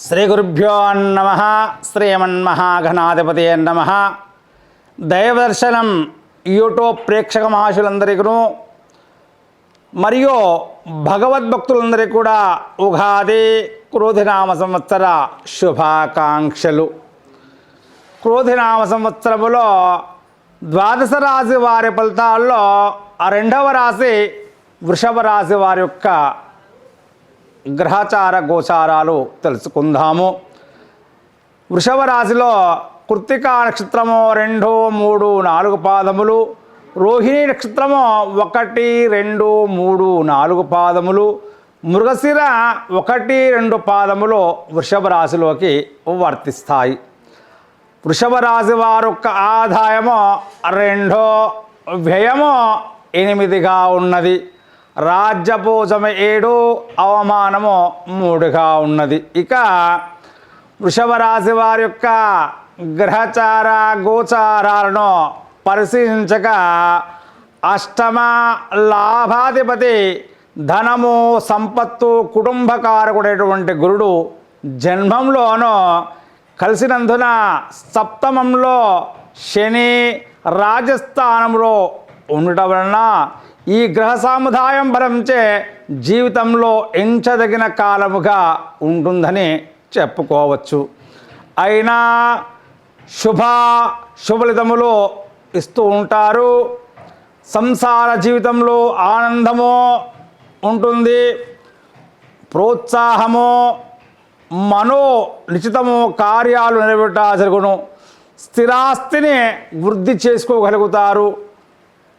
శ్రీ గురుభ్యో నమ శ్రీమన్మహాఘనాధిపతి నమ. దైవదర్శనం యూట్యూబ్ ప్రేక్షక మహాశులందరికీ మరియు భగవద్భక్తులందరికీ కూడా ఉగాది క్రోధినామ సంవత్సర శుభాకాంక్షలు. క్రోధినామ సంవత్సరములో ద్వాదశ రాశి వారి ఫలితాల్లో రెండవ రాశి వృషభ రాశి వారి యొక్క గ్రహచార గోచారాలు తెలుసుకుందాము. వృషభ రాశిలో కృత్తికా నక్షత్రము రెండు మూడు నాలుగు పాదములు రోహిణి నక్షత్రము ఒకటి రెండు మూడు నాలుగు పాదములు మృగశిర ఒకటి రెండు పాదములు వృషభ రాశిలోకి వర్తిస్తాయి. వృషభ రాశి వారి యొక్క ఆదాయము రెండో వ్యయము ఎనిమిదిగా ఉన్నది. రాజ్యపూజము ఏడు అవమానము మూడుగా ఉన్నది. ఇక వృషభ రాశి వారి యొక్క గ్రహచార గోచారాలను పరిశీలించగా అష్టమ లాభాధిపతి ధనము సంపత్తు కుటుంబకారకుడైనటువంటి గురుడు జన్మంలోనూ కలిసినందున సప్తమంలో శని రాజస్థానంలో ఉండటం వలన ఈ గ్రహ సాముదాయం బలంచే జీవితంలో ఎంచదగిన కాలముగా ఉంటుందని చెప్పుకోవచ్చు. అయినా శుభ శుభలితములు ఇస్తూ ఉంటారు. సంసార జీవితంలో ఆనందము ఉంటుంది. ప్రోత్సాహము మనో నిశ్చితము కార్యాలు నెరవేట జరుగును. స్థిరాస్తిని వృద్ధి చేసుకోగలుగుతారు.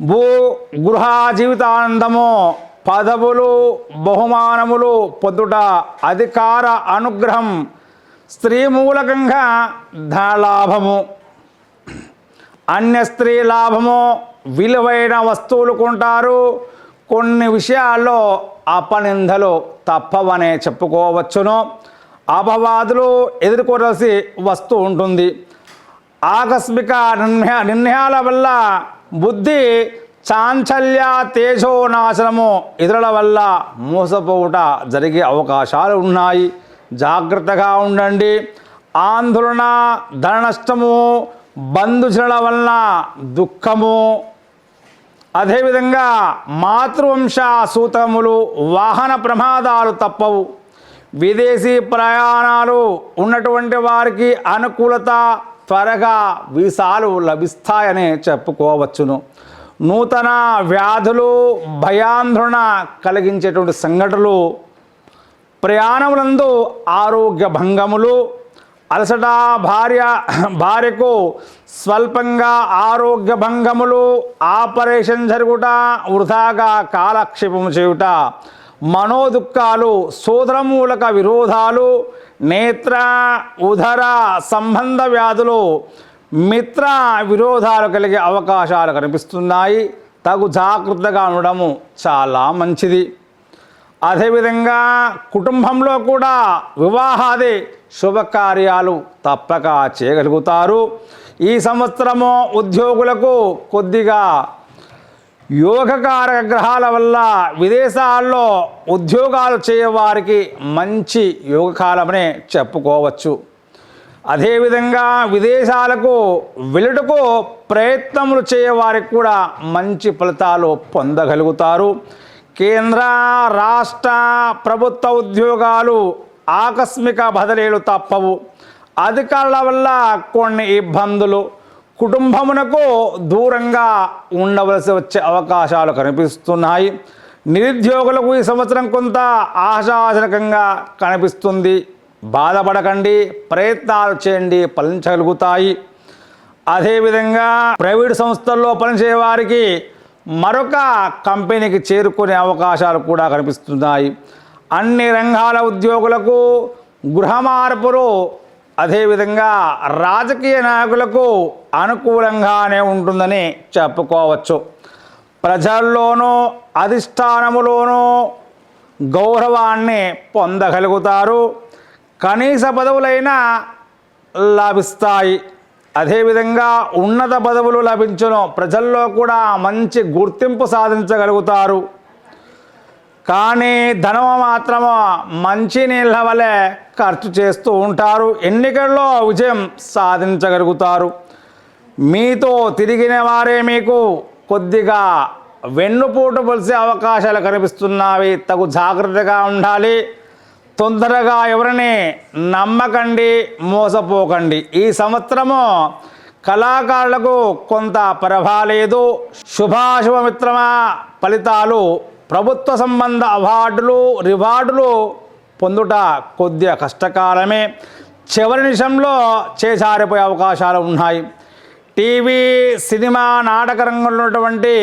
భూ గృహ జీవితానందము పదవులు బహుమానములు పొద్దుట అధికార అనుగ్రహం స్త్రీ మూలకంగా ధనలాభము. అన్య స్త్రీ లాభము విలువైన వస్తువులు కొంటారు. కొన్ని విషయాల్లో అపనిందలు తప్పవనే చెప్పుకోవచ్చును. అపవాదులు ఎదుర్కోవలసి వస్తూ ఉంటుంది. ఆకస్మిక నిర్ణయ నిర్ణయాల వల్ల బుద్ధి చాంచల్య తేజో నాశనము ఇతరుల వల్ల మోసపోవుట జరిగే అవకాశాలు ఉన్నాయి. జాగ్రత్తగా ఉండండి. ఆందోళన ధన నష్టము బంధుజనుల వలన దుఃఖము. అదేవిధంగా మాతృవంశ సూతములు వాహన ప్రమాదాలు తప్పవు. విదేశీ ప్రయాణాలు ఉన్నటువంటి వారికి అనుకూలత త్వరగా వీసాలు లభిస్తాయని చెప్పుకోవచ్చును. నూతన వ్యాధులు భయాందోళన కలిగించేటువంటి సంఘటనలు ప్రయాణములందు ఆరోగ్య భంగములు అలసట భార్య భార్యకు స్వల్పంగా ఆరోగ్య భంగములు ఆపరేషన్ జరుగుట వృధాగా కాలక్షేపము చేయుట మనోదుఖాలు సోదరమూలక విరోధాలు నేత్ర ఉదర సంబంధ వ్యాధులు మిత్ర విరోధాలు కలిగే అవకాశాలు కనిపిస్తున్నాయి. తగు జాగ్రత్తగా ఉండడము చాలా మంచిది. అదేవిధంగా కుటుంబంలో కూడా వివాహాది శుభకార్యాలు తప్పక చేయగలుగుతారు. ఈ సంవత్సరము ఉద్యోగులకు కొద్దిగా యోగకారక గ్రహాల వల్ల విదేశాల్లో ఉద్యోగాలు చేయవారికి మంచి యోగకాలమనే చెప్పుకోవచ్చు. అదేవిధంగా విదేశాలకు వెళ్ళుటకు ప్రయత్నములు చేయవారికి కూడా మంచి ఫలితాలు పొందగలుగుతారు. కేంద్ర రాష్ట్ర ప్రభుత్వ ఉద్యోగాలు ఆకస్మిక బదిలీలు తప్పవు. అధికారుల వల్ల కొన్ని ఇబ్బందులు కుటుంబమునకు దూరంగా ఉండవలసి వచ్చే అవకాశాలు కనిపిస్తున్నాయి. నిరుద్యోగులకు ఈ సంవత్సరం కొంత ఆశాజనకంగా కనిపిస్తుంది. బాధపడకండి ప్రయత్నాలు చేయండి ఫలించగలుగుతాయి అదేవిధంగా ప్రైవేట్ సంస్థల్లో పనిచేయవారికి మరొక కంపెనీకి చేరుకునే అవకాశాలు కూడా కనిపిస్తున్నాయి. అన్ని రంగాల ఉద్యోగులకు గృహ మార్పులు అదేవిధంగా రాజకీయ నాయకులకు అనుకూలంగానే ఉంటుందని చెప్పుకోవచ్చు. ప్రజల్లోనూ అధిష్టానములోనూ గౌరవాన్ని పొందగలుగుతారు. కనీస పదవులైనా లభిస్తాయి. అదేవిధంగా ఉన్నత పదవులు లభించను. ప్రజల్లో కూడా మంచి గుర్తింపు సాధించగలుగుతారు. కానీ ధనము మాత్రము మంచి నీళ్ళ వలె ఖర్చు చేస్తూ ఉంటారు. ఎన్నికల్లో విజయం సాధించగలుగుతారు. మీతో తిరిగిన వారే మీకు కొద్దిగా వెన్నుపూట పొలిసే అవకాశాలు కనిపిస్తున్నవి. తగు జాగ్రత్తగా ఉండాలి. తొందరగా ఎవరిని నమ్మకండి మోసపోకండి. ఈ సంవత్సరము కళాకారులకు కొంత ప్రభాలేదు శుభాశుభమిత్రమా ఫలితాలు ప్రభుత్వ సంబంధ అవార్డులు రివార్డులు పొందుట కొద్దిగా కష్టకాలమే. చివరి నిమిషంలో చేసారిపోయే అవకాశాలు ఉన్నాయి. టీవీ సినిమా నాటక రంగంలో ఉన్నటువంటి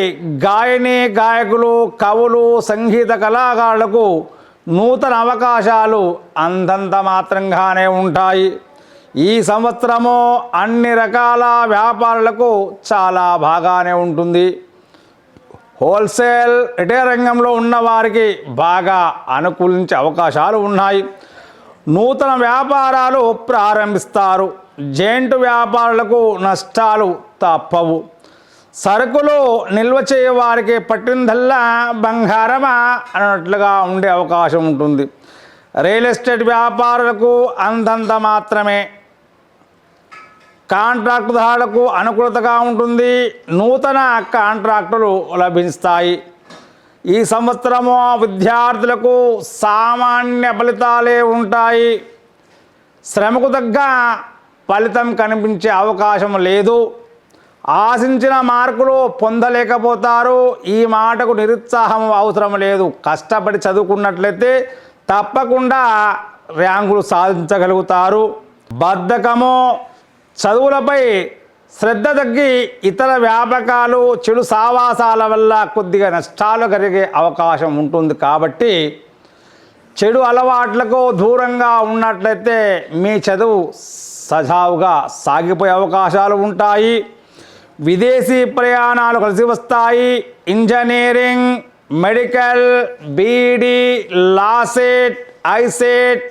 గాయని గాయకులు కవులు సంగీత కళాకారులకు నూతన అవకాశాలు అంతంత మాత్రంగానే ఉంటాయి. ఈ సంవత్సరము అన్ని రకాల వ్యాపారులకు చాలా బాగానే ఉంటుంది. హోల్సేల్ రిటైల్ రంగంలో ఉన్న వారికి బాగా అనుకూలించే అవకాశాలు ఉన్నాయి. నూతన వ్యాపారాలు ప్రారంభిస్తారు. జైంట్ వ్యాపారులకు నష్టాలు తప్పవు. సరుకులు నిల్వ చేయవారికి పట్టిందల్లా బంగారమా అన్నట్లుగా ఉండే అవకాశం ఉంటుంది. రియల్ ఎస్టేట్ వ్యాపారులకు అంతంత మాత్రమే కాంట్రాక్టుదారులకు అనుకూలతగా ఉంటుంది. నూతన కాంట్రాక్టులు లభిస్తాయి. ఈ సంవత్సరము విద్యార్థులకు సామాన్య ఫలితాలే ఉంటాయి. శ్రమకు తగ్గ ఫలితం కనిపించే అవకాశం లేదు. ఆశించిన మార్కులు పొందలేకపోతారు. ఈ మాటకు నిరుత్సాహం అవసరం లేదు. కష్టపడి చదువుకున్నట్లయితే తప్పకుండా ర్యాంకులు సాధించగలుగుతారు. బద్ధకము చదువులపై శ్రద్ధ తగ్గి ఇతర వ్యాపకాలు చెడు సావాసాల వల్ల కొద్దిగా నష్టాలు కలిగే అవకాశం ఉంటుంది కాబట్టి చెడు అలవాట్లకు దూరంగా ఉన్నట్లయితే మీ చదువు సజావుగా సాగిపోయే అవకాశాలు ఉంటాయి. విదేశీ ప్రయాణాలు కలిసి వస్తాయి. Engineering medical B Ed LAWCET ICET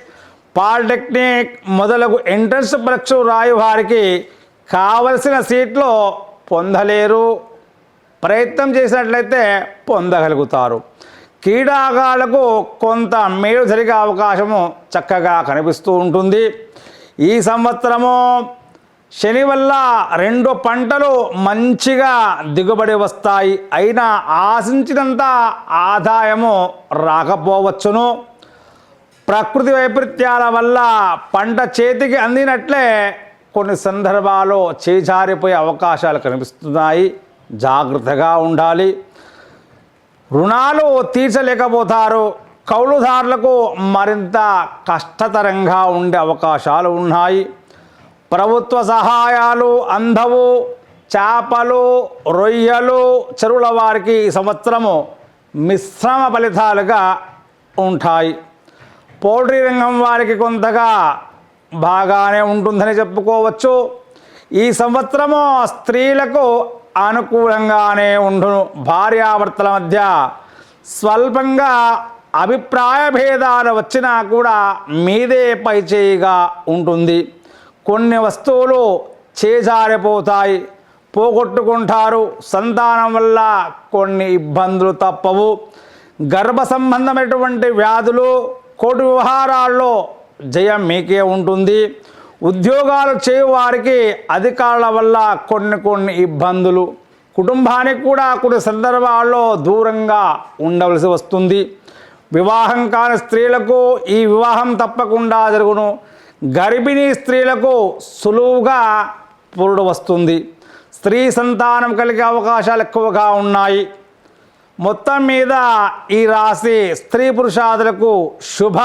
polytechnic మొదలగు ఎంట్రన్స్ పరీక్షలు రాయువారికి కావలసిన సీట్లు పొందలేరు. ప్రయత్నం చేసినట్లయితే పొందగలుగుతారు. క్రీడాకారులకు కొంత మేలు జరిగే అవకాశము చక్కగా కనిపిస్తూ ఉంటుంది. ఈ సంవత్సరము శని వల్ల రెండు పంటలు మంచిగా దిగుబడి వస్తాయి. అయినా ఆశించినంత ఆదాయము రాకపోవచ్చును. ప్రకృతి వైపరీత్యాల వల్ల పంట చేతికి అందినట్లే కొన్ని సందర్భాల్లో చేజారిపోయే అవకాశాలు కనిపిస్తున్నాయి. జాగ్రత్తగా ఉండాలి. రుణాలు తీర్చలేకపోతారు. కౌలుదారులకు మరింత కష్టతరంగా ఉండే అవకాశాలు ఉన్నాయి. ప్రభుత్వ సహాయాలు అందవు. చేపలు రొయ్యలు చెరువుల వారికి ఈ సంవత్సరము మిశ్రమ ఫలితాలుగా ఉంటాయి. పౌల్ట్రీ రంగం వారికి కొంతగా బాగానే ఉంటుందని చెప్పుకోవచ్చు. ఈ సంవత్సరము స్త్రీలకు అనుకూలంగానే ఉండును. భార్యాభర్తల మధ్య స్వల్పంగా అభిప్రాయ భేదాలు వచ్చినా కూడా మీదే పైచేయిగా ఉంటుంది. కొన్ని వస్తువులు చేజారిపోతాయి పోగొట్టుకుంటారు. సంతానం వల్ల కొన్ని ఇబ్బందులు తప్పవు. గర్భ సంబంధమైనటువంటి వ్యాధులు కోటి వ్యవహారాల్లో జయం మీకే ఉంటుంది. ఉద్యోగాలు చేయవారికి అధికారుల వల్ల కొన్ని కొన్ని ఇబ్బందులు. కుటుంబానికి కూడా కొన్ని సందర్భాల్లో దూరంగా ఉండవలసి వస్తుంది. వివాహం కాని స్త్రీలకు ఈ వివాహం తప్పకుండా జరుగును. గర్భిణీ స్త్రీలకు సులువుగా పురుడు వస్తుంది. స్త్రీ సంతానం కలిగే అవకాశాలు ఎక్కువగా ఉన్నాయి. మొత్తం మీద ఈ రాశి స్త్రీ పురుషాదులకు శుభ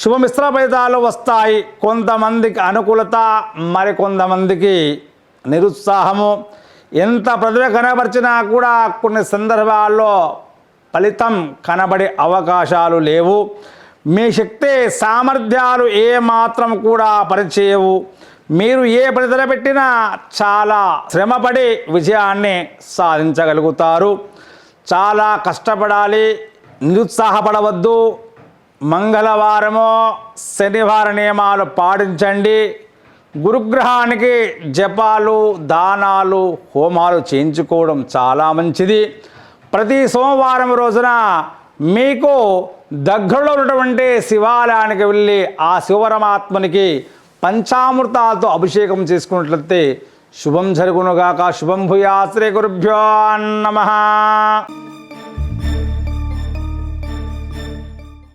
శుభమిశ్ర ఫలితాలు వస్తాయి. కొంతమందికి అనుకూలత మరి కొంతమందికి నిరుత్సాహము. ఎంత ప్రతిభ కనబరిచినా కూడా కొన్ని సందర్భాల్లో ఫలితం కనబడే అవకాశాలు లేవు. మీ శక్తి సామర్థ్యాలు ఏ మాత్రం కూడా పరిచేయవు. మీరు ఏ ప్రతిభ పెట్టినా చాలా శ్రమపడి విజయాన్ని సాధించగలుగుతారు. చాలా కష్టపడాలి నిరుత్సాహపడవద్దు. మంగళవారము శనివార నియమాలు పాటించండి. గురుగ్రహానికి జపాలు దానాలు హోమాలు చేయించుకోవడం చాలా మంచిది. ప్రతి సోమవారం రోజున మీకు దగ్గరలో ఉన్నటువంటి శివాలయానికి వెళ్ళి ఆ శివపరమాత్మనికి పంచామృతాలతో అభిషేకం చేసుకున్నట్లయితే శుభం జరుగునుగాక శుభం భూయా శ్రీ గురుభ్యో నమ.